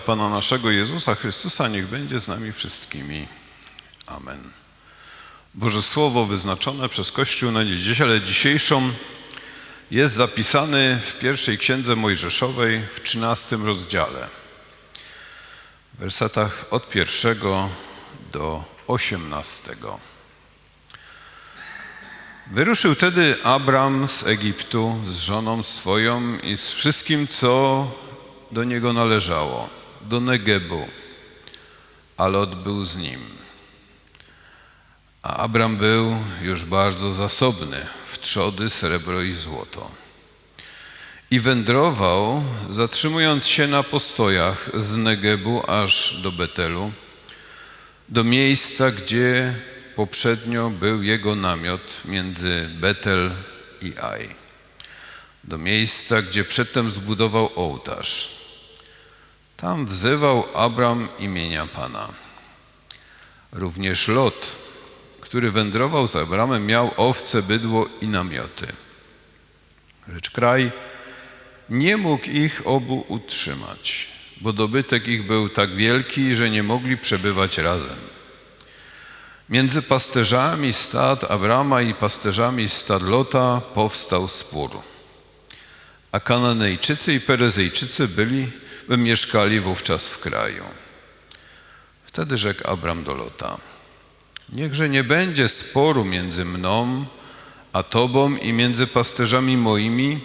Pana naszego Jezusa Chrystusa niech będzie z nami wszystkimi. Amen. Boże Słowo wyznaczone przez Kościół na niedzielę dzisiejszą jest zapisane w pierwszej księdze Mojżeszowej w 13 rozdziale. W wersetach od pierwszego do osiemnastego. Wyruszył tedy Abram z Egiptu z żoną swoją i z wszystkim, co do niego należało, do Negebu, a Lot był z nim. A Abram był już bardzo zasobny w trzody, srebro i złoto. I wędrował, zatrzymując się na postojach z Negebu aż do Betelu, do miejsca, gdzie poprzednio był jego namiot między Betel i Aj. Do miejsca, gdzie przedtem zbudował ołtarz. Tam wzywał Abram imienia Pana. Również Lot, który wędrował z Abramem, miał owce, bydło i namioty. Lecz kraj nie mógł ich obu utrzymać, bo dobytek ich był tak wielki, że nie mogli przebywać razem. Między pasterzami stad Abrama i pasterzami stad Lota powstał spór. A Kananejczycy i Perezyjczycy byli, by mieszkali wówczas w kraju. Wtedy rzekł Abram do Lota: Niechże nie będzie sporu między mną a tobą i między pasterzami moimi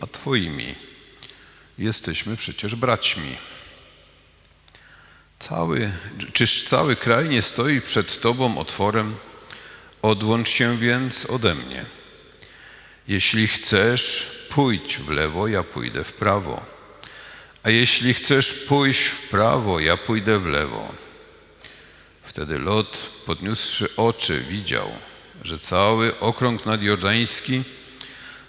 a twoimi. Jesteśmy przecież braćmi. Cały, czyż cały kraj nie stoi przed Tobą otworem? Odłącz się więc ode mnie. Jeśli chcesz, pójdź w lewo, ja pójdę w prawo. A jeśli chcesz pójść w prawo, ja pójdę w lewo. Wtedy Lot, podniósłszy oczy, widział, że cały okrąg nadjordański,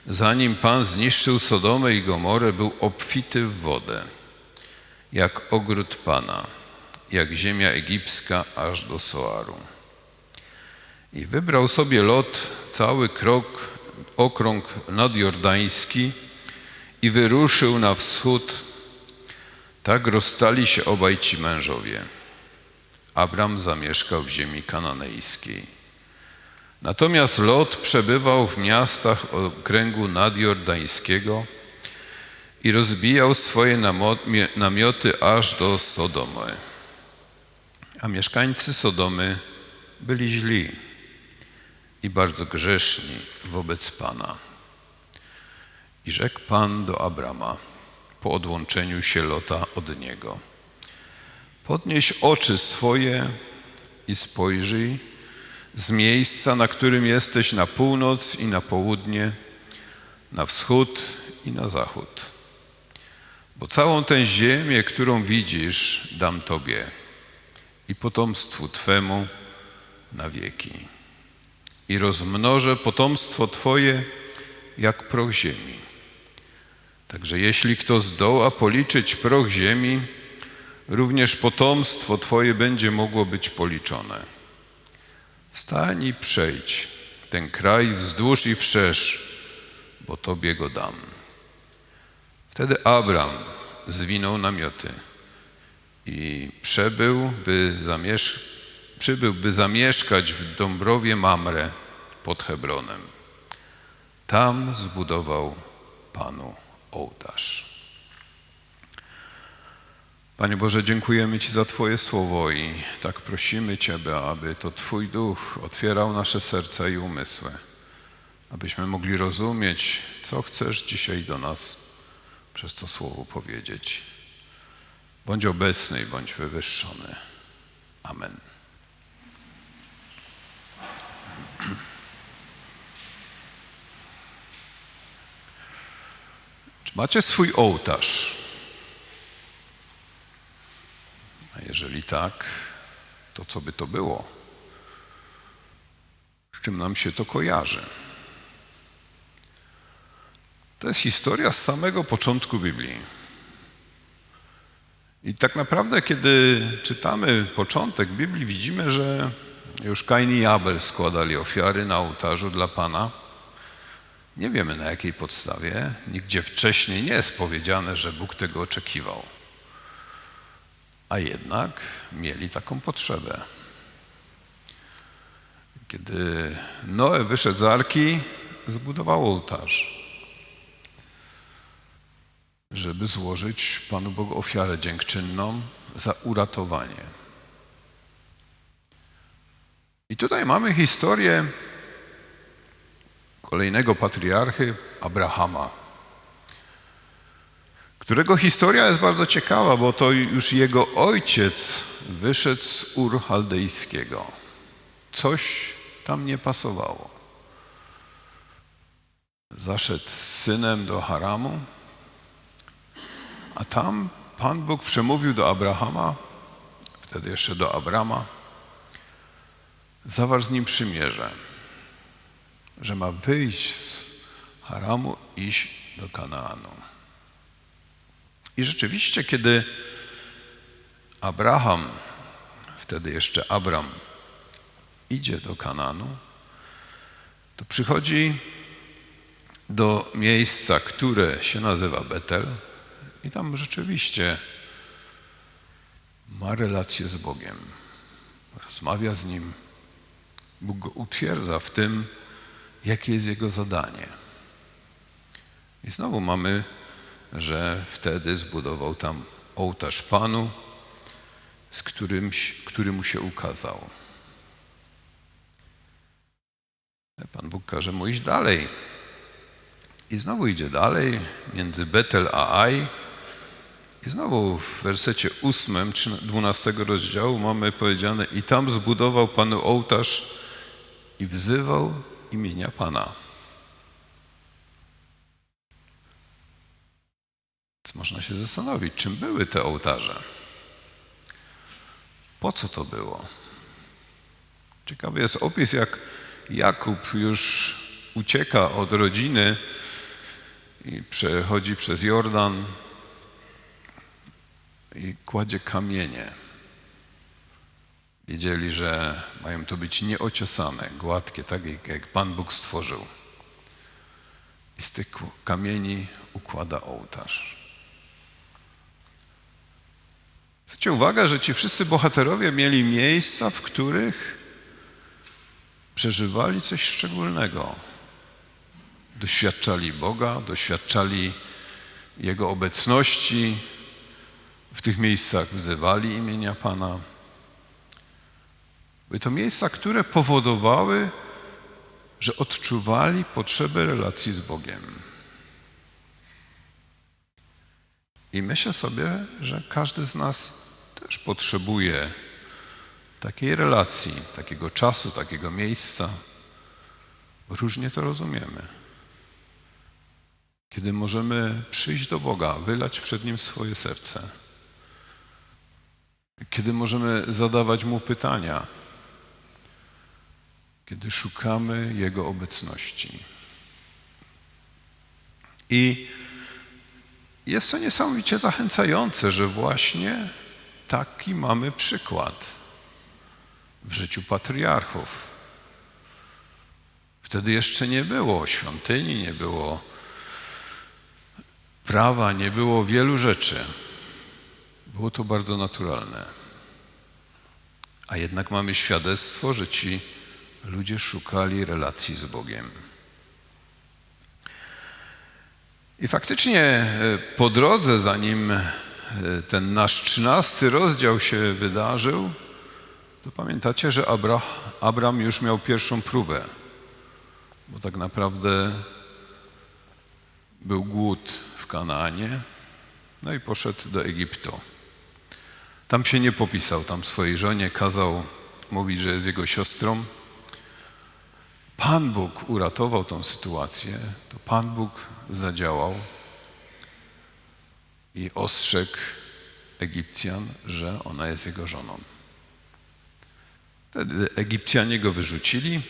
zanim Pan zniszczył Sodomę i Gomorę, był obfity w wodę, jak ogród Pana jak ziemia egipska aż do Soaru. I wybrał sobie Lot cały krok, okrąg nadjordański i wyruszył na wschód. Tak rozstali się obaj ci mężowie. Abram zamieszkał w ziemi kananejskiej. Natomiast Lot przebywał w miastach okręgu nadjordańskiego i rozbijał swoje namioty aż do Sodomy. A mieszkańcy Sodomy byli źli i bardzo grzeszni wobec Pana. I rzekł Pan do Abrama po odłączeniu się Lota od niego: Podnieś oczy swoje i spojrzyj z miejsca, na którym jesteś na północ i na południe, na wschód i na zachód. Bo całą tę ziemię, którą widzisz, dam Tobie i potomstwu Twemu na wieki. I rozmnożę potomstwo Twoje jak proch ziemi. Także jeśli kto zdoła policzyć proch ziemi, również potomstwo Twoje będzie mogło być policzone. Wstań i przejdź ten kraj wzdłuż i wszerz, bo Tobie go dam. Wtedy Abram zwinął namioty i przebył, by zamiesz- przybył, by zamieszkać w Dąbrowie Mamre pod Hebronem. Tam zbudował Panu ołtarz. Panie Boże, dziękujemy Ci za Twoje słowo i tak prosimy Ciebie, aby to Twój duch otwierał nasze serca i umysły, abyśmy mogli rozumieć, co chcesz dzisiaj do nas przez to słowo powiedzieć. Bądź obecny i bądź wywyższony. Amen. Macie swój ołtarz? A jeżeli tak, to co by to było? Z czym nam się to kojarzy? To jest historia z samego początku Biblii. I tak naprawdę, kiedy czytamy początek Biblii, widzimy, że już Kain i Abel składali ofiary na ołtarzu dla Pana. Nie wiemy na jakiej podstawie. Nigdzie wcześniej nie jest powiedziane, że Bóg tego oczekiwał. A jednak mieli taką potrzebę. Kiedy Noe wyszedł z arki, zbudował ołtarz, żeby złożyć Panu Bogu ofiarę dziękczynną za uratowanie. I tutaj mamy historię kolejnego patriarchy, Abrahama, którego historia jest bardzo ciekawa, bo to już jego ojciec wyszedł z Ur Chaldejskiego. Coś tam nie pasowało. Zaszedł z synem do Haramu, a tam Pan Bóg przemówił do Abrahama, wtedy jeszcze do Abrama, zawarł z nim przymierze, że ma wyjść z Haramu, iść do Kanaanu. I rzeczywiście, kiedy Abraham, wtedy jeszcze Abram, idzie do Kanaanu, to przychodzi do miejsca, które się nazywa Betel i tam rzeczywiście ma relację z Bogiem. Rozmawia z Nim. Bóg go utwierdza w tym, jakie jest jego zadanie. I znowu mamy, że wtedy zbudował tam ołtarz Panu, z którym, który mu się ukazał. Pan Bóg każe mu iść dalej. I znowu idzie dalej, między Betel a Aj. I znowu w wersecie 8, 12 rozdziału mamy powiedziane i tam zbudował Panu ołtarz i wzywał imienia Pana. Więc można się zastanowić, czym były te ołtarze. Po co to było? Ciekawy jest opis, jak Jakub już ucieka od rodziny i przechodzi przez Jordan i kładzie kamienie. Wiedzieli, że mają to być nieociosane, gładkie, tak jak Pan Bóg stworzył. I z tych kamieni układa ołtarz. Zwróćcie uwagę, że ci wszyscy bohaterowie mieli miejsca, w których przeżywali coś szczególnego. Doświadczali Boga, doświadczali Jego obecności, w tych miejscach wzywali imienia Pana. Były to miejsca, które powodowały, że odczuwali potrzebę relacji z Bogiem. I myślę sobie, że każdy z nas też potrzebuje takiej relacji, takiego czasu, takiego miejsca. Różnie to rozumiemy. Kiedy możemy przyjść do Boga, wylać przed Nim swoje serce. Kiedy możemy zadawać Mu pytania. Kiedy szukamy Jego obecności. I jest to niesamowicie zachęcające, że właśnie taki mamy przykład w życiu patriarchów. Wtedy jeszcze nie było świątyni, nie było prawa, nie było wielu rzeczy. Było to bardzo naturalne. A jednak mamy świadectwo, że ci ludzie szukali relacji z Bogiem. I faktycznie e, po drodze, zanim e, ten nasz trzynasty rozdział się wydarzył, to pamiętacie, że Abra, już miał pierwszą próbę, bo tak naprawdę był głód w Kanaanie, no i poszedł do Egiptu. Tam się nie popisał, tam swojej żonie kazał mówić, że jest jego siostrą. Pan Bóg uratował tą sytuację, to Pan Bóg zadziałał i ostrzegł Egipcjan, że ona jest jego żoną. Wtedy Egipcjanie go wyrzucili,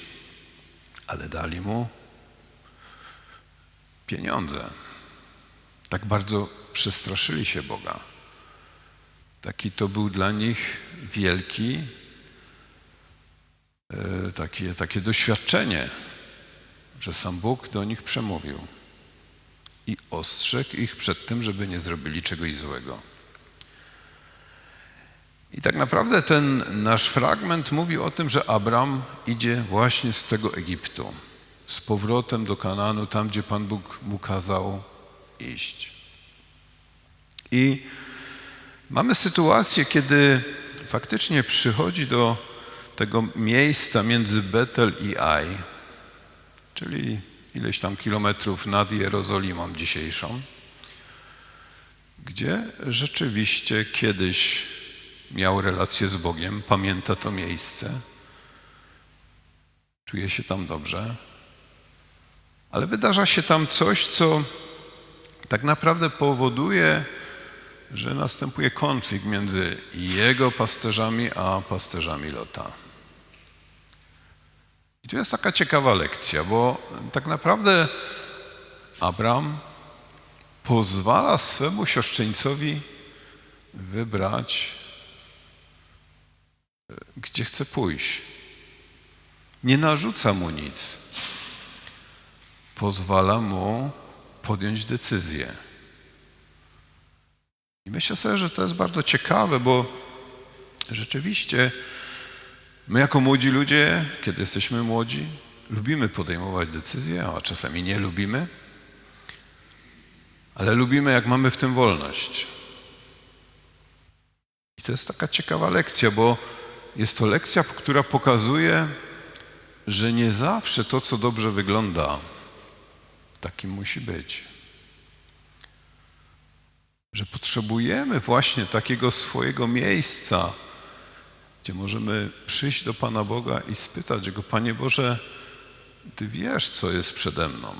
ale dali mu pieniądze. Tak bardzo przestraszyli się Boga. Taki to był dla nich wielki takie, takie doświadczenie, że sam Bóg do nich przemówił i ostrzegł ich przed tym, żeby nie zrobili czegoś złego. I tak naprawdę ten nasz fragment mówi o tym, że Abram idzie właśnie z tego Egiptu, z powrotem do Kananu, tam gdzie Pan Bóg mu kazał iść. I mamy sytuację, kiedy faktycznie przychodzi do tego miejsca między Betel i Aj, czyli ileś tam kilometrów nad Jerozolimą dzisiejszą, gdzie rzeczywiście kiedyś miał relację z Bogiem, pamięta to miejsce, czuje się tam dobrze, ale wydarza się tam coś, co tak naprawdę powoduje, że następuje konflikt między jego pasterzami a pasterzami Lota. I tu jest taka ciekawa lekcja, bo tak naprawdę Abram pozwala swemu siostrzeńcowi wybrać, gdzie chce pójść. Nie narzuca mu nic. Pozwala mu podjąć decyzję. I myślę sobie, że to jest bardzo ciekawe, bo rzeczywiście my jako młodzi ludzie, kiedy jesteśmy młodzi, lubimy podejmować decyzje, a czasami nie lubimy, ale lubimy, jak mamy w tym wolność. I to jest taka ciekawa lekcja, bo jest to lekcja, która pokazuje, że nie zawsze to, co dobrze wygląda, takim musi być. Że potrzebujemy właśnie takiego swojego miejsca, gdzie możemy przyjść do Pana Boga i spytać Go, Panie Boże, Ty wiesz, co jest przede mną.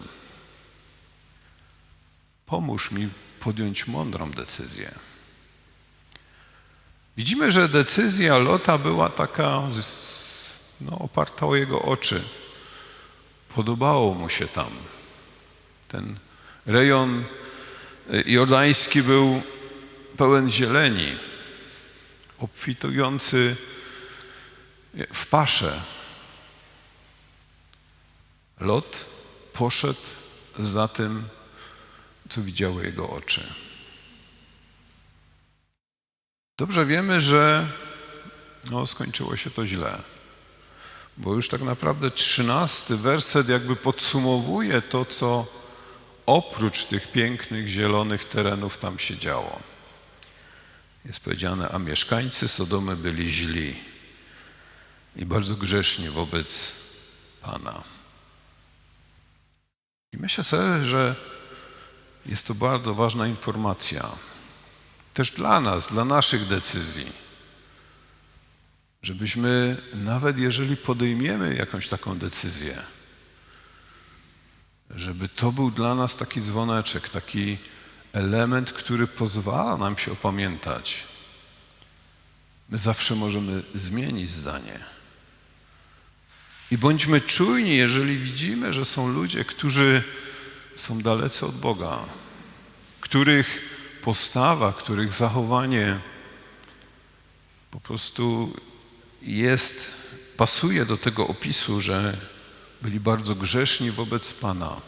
Pomóż mi podjąć mądrą decyzję. Widzimy, że decyzja Lota była taka no, oparta o jego oczy. Podobało mu się tam. Ten rejon jordański był pełen zieleni, obfitujący w pasze. Lot poszedł za tym, co widziały jego oczy. Dobrze wiemy, że no, skończyło się to źle, bo już tak naprawdę trzynasty werset jakby podsumowuje to, co oprócz tych pięknych, zielonych terenów tam się działo. Jest powiedziane, a mieszkańcy Sodomy byli źli i bardzo grzeszni wobec Pana. I myślę sobie, że jest to bardzo ważna informacja też dla nas, dla naszych decyzji. Żebyśmy, nawet jeżeli podejmiemy jakąś taką decyzję, żeby to był dla nas taki dzwoneczek, taki element, który pozwala nam się opamiętać. My zawsze możemy zmienić zdanie. I bądźmy czujni, jeżeli widzimy, że są ludzie, którzy są dalecy od Boga, których postawa, których zachowanie po prostu jest, pasuje do tego opisu, że byli bardzo grzeszni wobec Pana.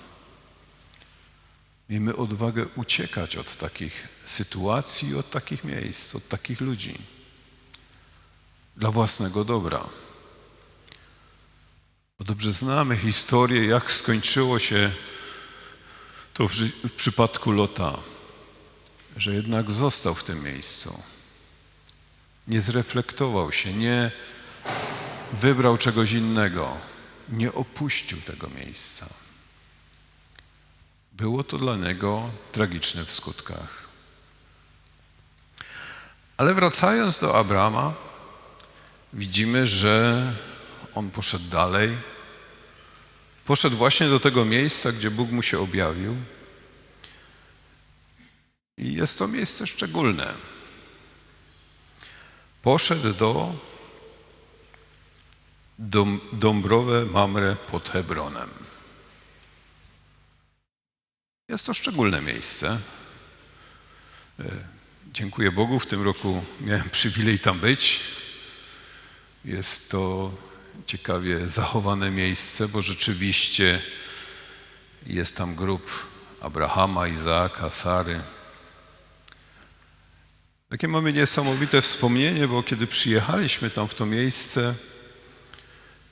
Miejmy odwagę uciekać od takich sytuacji, od takich miejsc, od takich ludzi. Dla własnego dobra. Bo dobrze znamy historię, jak skończyło się to w, w przypadku Lota że jednak został w tym miejscu. Nie zreflektował się, nie wybrał czegoś innego, nie opuścił tego miejsca. Było to dla niego tragiczne w skutkach. Ale wracając do Abrama, widzimy, że on poszedł dalej. Poszedł właśnie do tego miejsca, gdzie Bóg mu się objawił. I jest to miejsce szczególne. Poszedł do Dom, Dąbrowę Mamre pod Hebronem. Jest to szczególne miejsce. E, dziękuję Bogu, w tym roku miałem przywilej tam być. Jest to ciekawie zachowane miejsce, bo rzeczywiście jest tam grób Abrahama, Izaaka, Sary. Takie mamy niesamowite wspomnienie, bo kiedy przyjechaliśmy tam w to miejsce,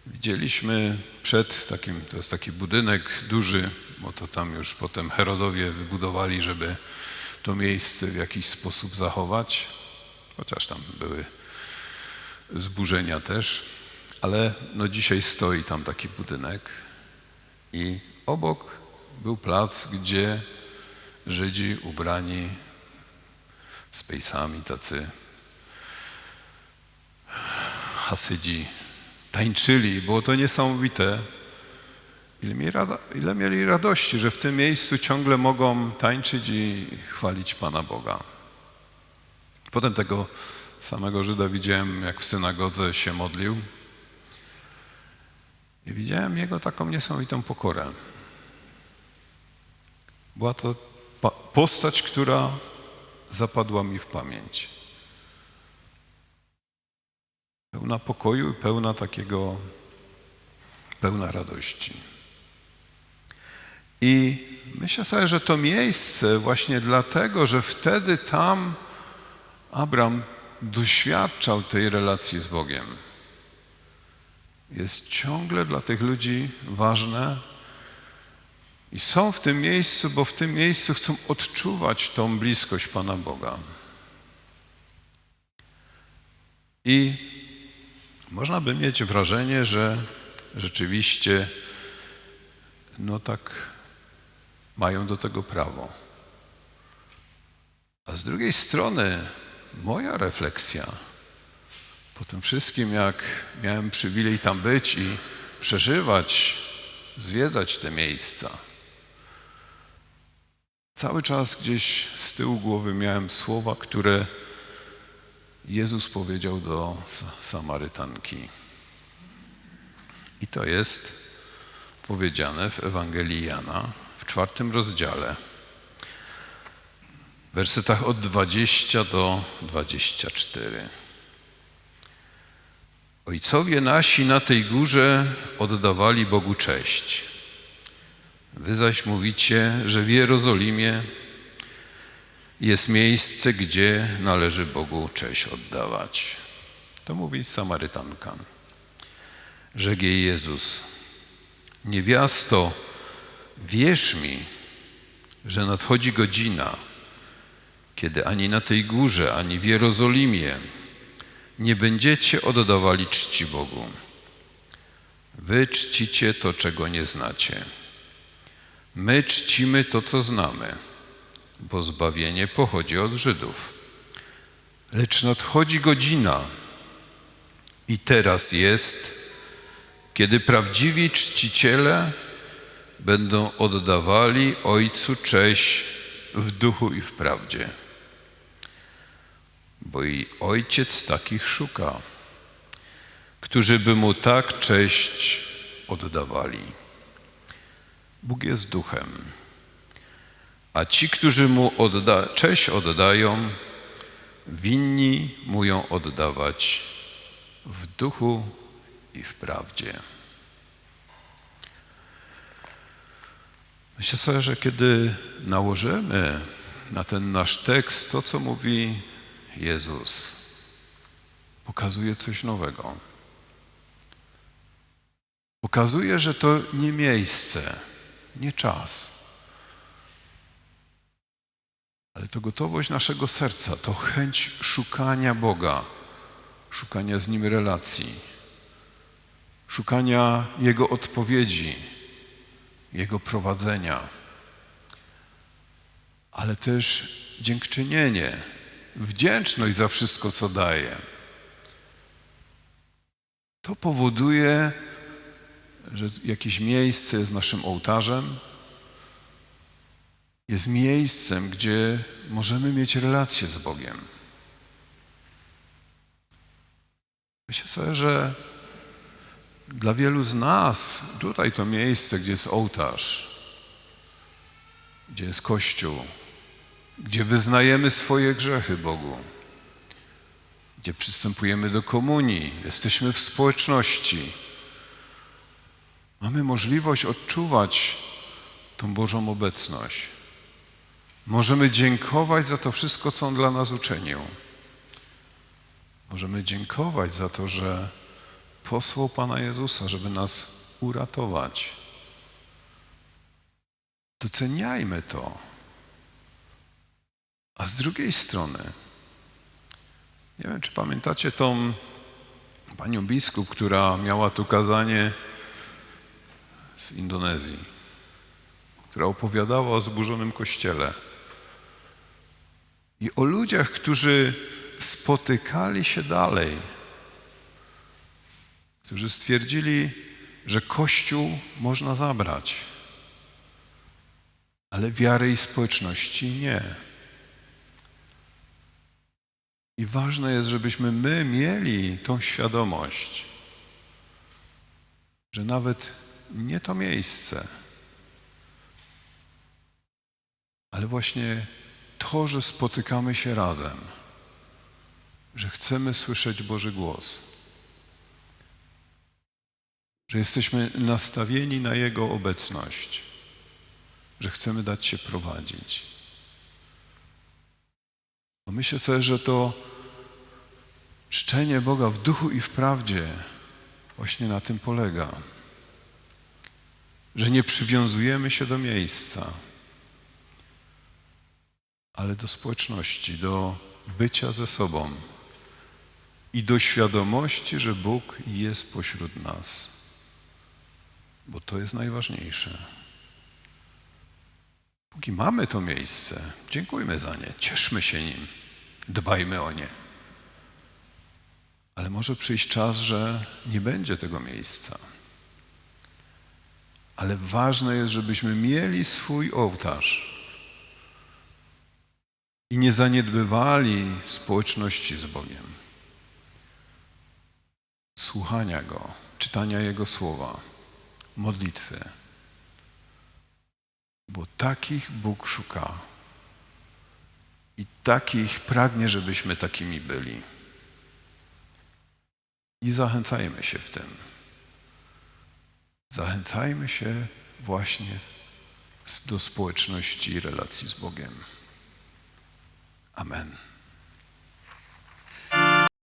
widzieliśmy przed takim, to jest taki budynek duży, bo to tam już potem Herodowie wybudowali, żeby to miejsce w jakiś sposób zachować, chociaż tam były zburzenia też, ale no dzisiaj stoi tam taki budynek i obok był plac, gdzie Żydzi ubrani z pejsami, tacy Hasydzi tańczyli. Było to niesamowite. Ile mieli, rado, ile mieli radości, że w tym miejscu ciągle mogą tańczyć i chwalić Pana Boga. Potem tego samego Żyda widziałem, jak w synagodze się modlił. I widziałem jego taką niesamowitą pokorę. Była to postać, która zapadła mi w pamięć. Pełna pokoju i pełna takiego, pełna radości. I myślę sobie, że to miejsce właśnie dlatego, że wtedy tam Abraham doświadczał tej relacji z Bogiem. Jest ciągle dla tych ludzi ważne i są w tym miejscu, bo w tym miejscu chcą odczuwać tą bliskość Pana Boga. I można by mieć wrażenie, że rzeczywiście no tak mają do tego prawo. A z drugiej strony moja refleksja po tym wszystkim, jak miałem przywilej tam być i przeżywać, zwiedzać te miejsca, cały czas gdzieś z tyłu głowy miałem słowa, które Jezus powiedział do Samarytanki. I to jest powiedziane w Ewangelii Jana w czwartym rozdziale, w wersetach od 20 do 24. Ojcowie nasi na tej górze oddawali Bogu cześć. Wy zaś mówicie, że w Jerozolimie jest miejsce, gdzie należy Bogu cześć oddawać. To mówi Samarytanka. Rzekł jej Jezus, niewiasto, wierz mi, że nadchodzi godzina, kiedy ani na tej górze, ani w Jerozolimie nie będziecie oddawali czci Bogu. Wy czcicie to, czego nie znacie. My czcimy to, co znamy, bo zbawienie pochodzi od Żydów. Lecz nadchodzi godzina i teraz jest, kiedy prawdziwi czciciele będą oddawali Ojcu cześć w duchu i w prawdzie. Bo i Ojciec takich szuka, którzy by Mu tak cześć oddawali. Bóg jest duchem, a ci, którzy Mu odda cześć oddają, winni Mu ją oddawać w duchu i w prawdzie. Myślę sobie, że kiedy nałożymy na ten nasz tekst to, co mówi Jezus, pokazuje coś nowego. Pokazuje, że to nie miejsce, nie czas, ale to gotowość naszego serca, to chęć szukania Boga, szukania z Nim relacji, szukania Jego odpowiedzi, Jego prowadzenia, ale też dziękczynienie, wdzięczność za wszystko, co daje. To powoduje, że jakieś miejsce jest naszym ołtarzem, jest miejscem, gdzie możemy mieć relację z Bogiem. Myślę sobie, że dla wielu z nas tutaj to miejsce, gdzie jest ołtarz, gdzie jest Kościół, gdzie wyznajemy swoje grzechy Bogu, gdzie przystępujemy do komunii, jesteśmy w społeczności. Mamy możliwość odczuwać tą Bożą obecność. Możemy dziękować za to wszystko, co On dla nas uczynił. Możemy dziękować za to, że posłał Pana Jezusa, żeby nas uratować. Doceniajmy to. A z drugiej strony, nie wiem, czy pamiętacie tą panią biskup, która miała tu kazanie z Indonezji, która opowiadała o zburzonym kościele i o ludziach, którzy spotykali się dalej, którzy stwierdzili, że Kościół można zabrać, ale wiary i społeczności nie. I ważne jest, żebyśmy my mieli tą świadomość, że nawet nie to miejsce, ale właśnie to, że spotykamy się razem, że chcemy słyszeć Boży głos, że jesteśmy nastawieni na Jego obecność, że chcemy dać się prowadzić. Myślę sobie, że to czczenie Boga w duchu i w prawdzie właśnie na tym polega. Że nie przywiązujemy się do miejsca, ale do społeczności, do bycia ze sobą i do świadomości, że Bóg jest pośród nas. Bo to jest najważniejsze. Póki mamy to miejsce, dziękujmy za nie, cieszmy się nim, dbajmy o nie. Ale może przyjść czas, że nie będzie tego miejsca. Ale ważne jest, żebyśmy mieli swój ołtarz i nie zaniedbywali społeczności z Bogiem. Słuchania Go, czytania Jego słowa, modlitwy. Bo takich Bóg szuka i takich pragnie, żebyśmy takimi byli. I zachęcajmy się w tym. Zachęcajmy się właśnie do społeczności i relacji z Bogiem. Amen.